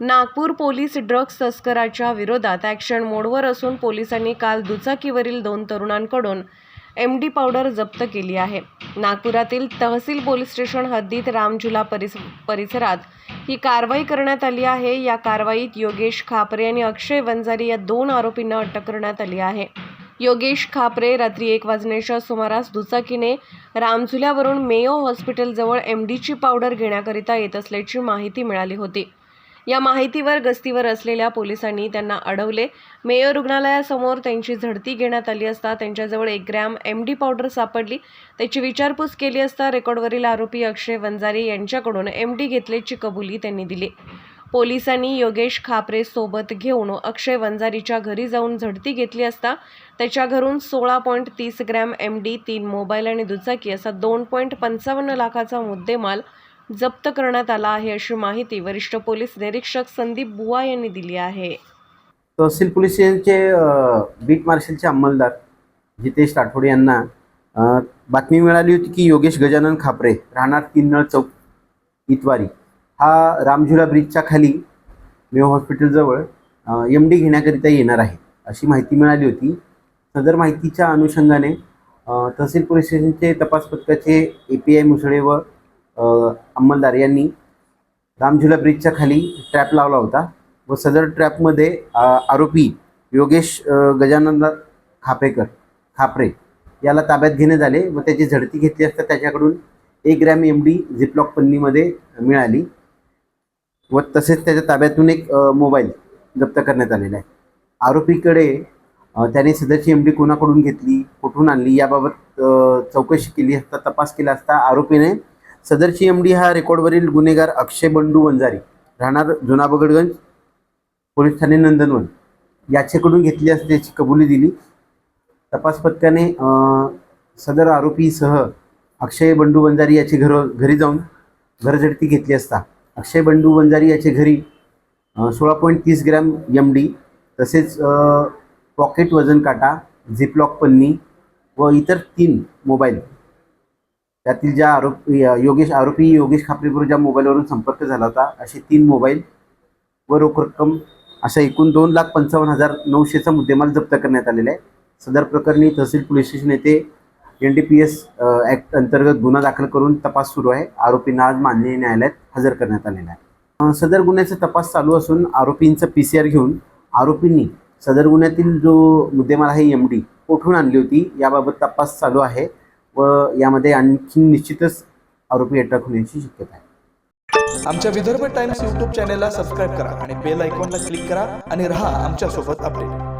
Nagpur police drugs तस्कराच्या विरोधात action मोडवर असून पोलिसांनी काल दुचाकीवरील दोन तरुणांकडून एम डी पावडर जप्त केली आहे. नागपुरातील तहसील पोलीस स्टेशन हद्दीत रामझुला परिस परिसरात ही कारवाई करण्यात आली आहे. या कारवाईत योगेश खापरे आणि अक्षय वंजारी या दोन आरोपींना अटक करण्यात आली आहे. योगेश खापरे रात्री एक वाजण्याच्या सुमारास दुचाकीने रामझुल्यावरून मेयो हॉस्पिटलजवळ एम डीची पावडर घेण्याकरिता येत असल्याची माहिती मिळाली होती. या माहितीवर गस्तीवर असलेल्या पोलिसांनी त्यांना अडवले. मेयर रुग्णालयासमोर त्यांची झडती घेण्यात आली असता त्यांच्याजवळ एक ग्रॅम एम डी पावडर सापडली. त्याची विचारपूस केली असता रेकॉर्डवरील आरोपी अक्षय वंजारी यांच्याकडून एम डी घेतल्याची कबुली त्यांनी दिली. पोलिसांनी योगेश खापरे सोबत घेऊन अक्षय वंजारीच्या घरी जाऊन झडती घेतली असता त्याच्या घरून सोळा पॉईंट तीस ग्रॅम एम डी तीन मोबाईल आणि दुचाकी असा दोन पॉईंट पंचावन्न लाखाचा मुद्देमाल जप्त करण्यात आला आहे अशी माहिती वरिष्ठ पोलीस निरीक्षक संदीप बुवा यांनी दिली आहे. तहसील पोलीस स्टेशनचे बीट मार्शलचे अंमलदार जितेश राठोड यांना बातमी मिळाली होती की योगेश गजानन खापरे राहणार किन्नळ चौक इतवारी. हा रामझुला ब्रिजच्या खाली मेव हॉस्पिटलजवळ एम डी घेण्याकरिता येणार आहे अशी माहिती मिळाली होती. सदर माहितीच्या अनुषंगाने तहसील पोलीस स्टेशनचे तपास पथकाचे ए पी आय मुसळे व अंमलदार यांनी रामझुला ब्रिजच्या खाली ट्रॅप लावला होता व सदर ट्रॅपमध्ये आरोपी योगेश गजानन खापेकर खापरे याला ताब्यात घेण्यात आले व त्याची झडती घेतली असता त्याच्याकडून एक ग्रॅम एम डी झिपलॉक पन्नीमध्ये मिळाली व तसेच त्याच्या ताब्यातून एक मोबाईल जप्त करण्यात आलेला आहे. आरोपीकडे त्याने सदरची एम डी कोणाकडून घेतली कुठून आणली याबाबत चौकशी केली असता तपास केला असता आरोपीने सदरची एम डी हा रेकॉर्डवरील गुन्हेगार अक्षय बंडू वंजारी राहणार जुना बगडगंज पोलीस ठाणे नंदनवन. याच्याकडून घेतली असते त्याची कबुली दिली. तपास पथकाने सदर आरोपीसह अक्षय बंडू वंजारी याची घर घरी जाऊन घरझडती घेतली असता. अक्षय बंडू वंजारी याचे घरी सोळा पॉईंट तीस ग्रॅम एम डी तसेच पॉकेट वजन काटा झिपलॉक पन्नी व इतर तीन मोबाईल त्यातील ज्या आरोपी योगेश आरोपी योगेश खापरेबरोबर ज्या मोबाईलवरून संपर्क झाला होता असे तीन मोबाईल व रोख रक्कम अशा एकूण दोन लाख पंचावन्न हजार नऊशेचा मुद्देमाल जप्त करण्यात आलेला आहे. सदर प्रकरणी तहसील पोलीस स्टेशन येथे N D P S act अंतर्गत गुन्हा दाखल करून तपास सुरू आहे. आरोपींना आज माननीय न्यायालयात हजर करण्यात आलेला आहे. सदर गुन्ह्याचा तपास चालू असून आरोपींचं पी सी आर घेऊन आरोपींनी सदर गुन्ह्यातील जो मुद्देमाल आहे एम डी कोठून आणली होती याबाबत तपास चालू आहे. व यामध्ये आणखी निश्चितच आरोपी अटक होण्याची शक्यता आहे. आमच्या विदर्भ टाइम्स यूट्यूब चॅनेलला सबस्क्राईब करा आणि बेल आयकॉनला क्लिक करा आणि रहा आमच्यासोबत अपडेट.